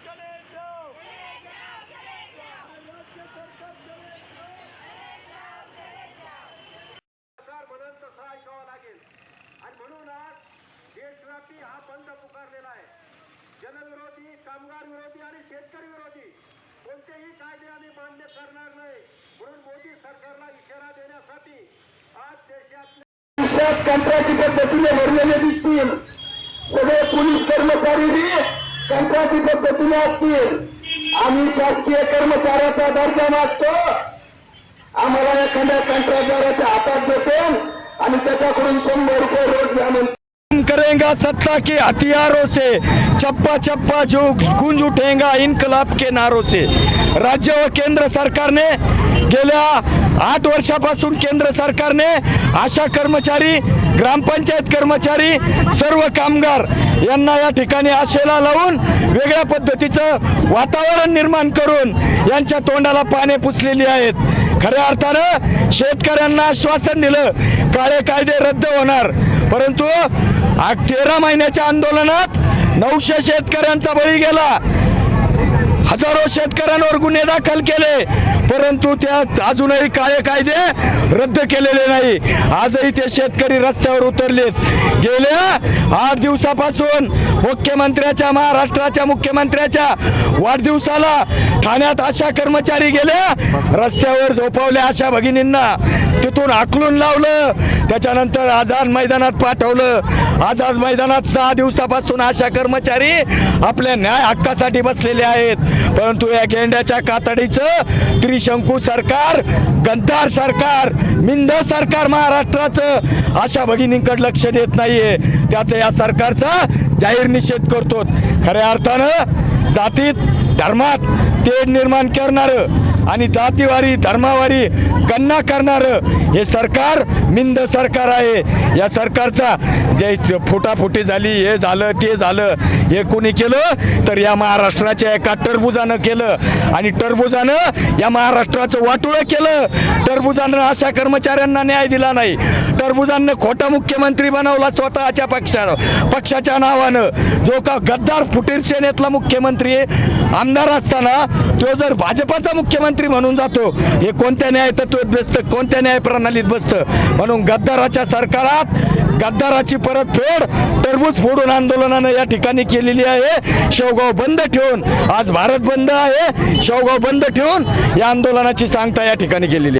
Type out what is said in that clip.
सरकार चले जाओ राज्य सरकार चले सरकार लागेल. आणि म्हणून आज देशव्यापी हा बंद पुकारलेला आहे. जनविरोधी कामगार विरोधी आणि शेतकरी विरोधी कोणतेही कायदे आम्ही मान्य करणार नाही. म्हणून मोदी सरकारला इशारा देण्यासाठी आज देशातले कंत्राटी पद्धतीने भरलेले दिसतील. सगळे पोलीस कर्मचारी कंत्राटी पद्धतीने असतील. आम्ही शासकीय कर्मचाऱ्याचा दर्जा मागतो. आम्हाला एखाद्या कंत्राटदाराच्या हातात देतो आणि त्याच्याकडून शंभर रुपये रोज घ्या करेगा सत्ता के हथियारों से। चप्पा चप्पा जो गूंज उठेगा इनकलाब के नारों से। राज्य व केंद्र सरकारने गेल्या आठ वर्षापासून केंद्र सरकारने आशा कर्मचारी ग्रामपंचायत कर्मचारी सर्व कामगार यांना या ठिकाणी आशेला लावून वेगळ्या पद्धतीचं वातावरण निर्माण करून यांच्या तोंडाला पाने पुसलेली आहेत. खऱ्या अर्थानं शेतकऱ्यांना आश्वासन दिलं काळे कायदे रद्द होणार. परंतु तेरा महिन्याच्या आंदोलनात नऊशे शेतकऱ्यांचा बळी गेला. हजारो शेतकऱ्यांवर गुन्हे दाखल केले परंतु त्यात अजूनही काळे कायदे रद्द केलेले नाही. आजही ते शेतकरी रस्त्यावर उतरलेत. गेल्या आठ दिवसापासून मुख्यमंत्र्याच्या महाराष्ट्राच्या मुख्यमंत्र्याच्या वाढदिवसाला ठाण्यात आशा कर्मचारी गेल्या रस्त्यावर झोपवल्या आशा भगिनींना. तिथून आकलून लावलं. त्याच्यानंतर आझाद मैदानात पाठवलं. आझाद मैदानात सहा दिवसापासून आशा कर्मचारी आपल्या न्याय हक्कासाठी बसलेले आहेत. परंतु या गेंड्याच्या कातडीचं त्रिशंकू सरकार गद्दार सरकार मिंद सरकार महाराष्ट्राचं अशा भगिनींकडे लक्ष देत नाहीये. त्याचा या सरकारचा जाहीर निषेध करतो खऱ्या अर्थानं जातीत धर्मात तेढ निर्माण करणारं आणि जातीवारी धर्मावारी गणना करणारं हे सरकार मिंद सरकार आहे. या सरकारचा जे फुटाफुटी झाली हे झालं ते झालं हे कोणी केलं तर या महाराष्ट्राच्या एका टरबुजानं केलं. आणि टरबुजानं या महाराष्ट्राचं वाटोळं केलं. टरबुजानं अशा कर्मचाऱ्यांना न्याय दिला नाही. टरबुजांना खोटा मुख्यमंत्री बनवला स्वतःच्या पक्षा पक्षाच्या नावानं. जो का गद्दार फुटीर सेनेतला मुख्यमंत्री आहे आमदार असताना तो जर भाजपाचा मुख्यमंत्री म्हणून जातो. हे कोणत्या न्याय तत्वात बसतं? कोणत्या न्याय प्रणालीत बसतं? म्हणून गद्दाराच्या सरकारात गद्दाराची परतफेड टरबूज फोडून आंदोलनानं या ठिकाणी केलेली आहे. शेवगाव बंद ठेवून आज भारत बंद आहे. शेवगाव बंद ठेवून या आंदोलनाची सांगता या ठिकाणी केलेली आहे.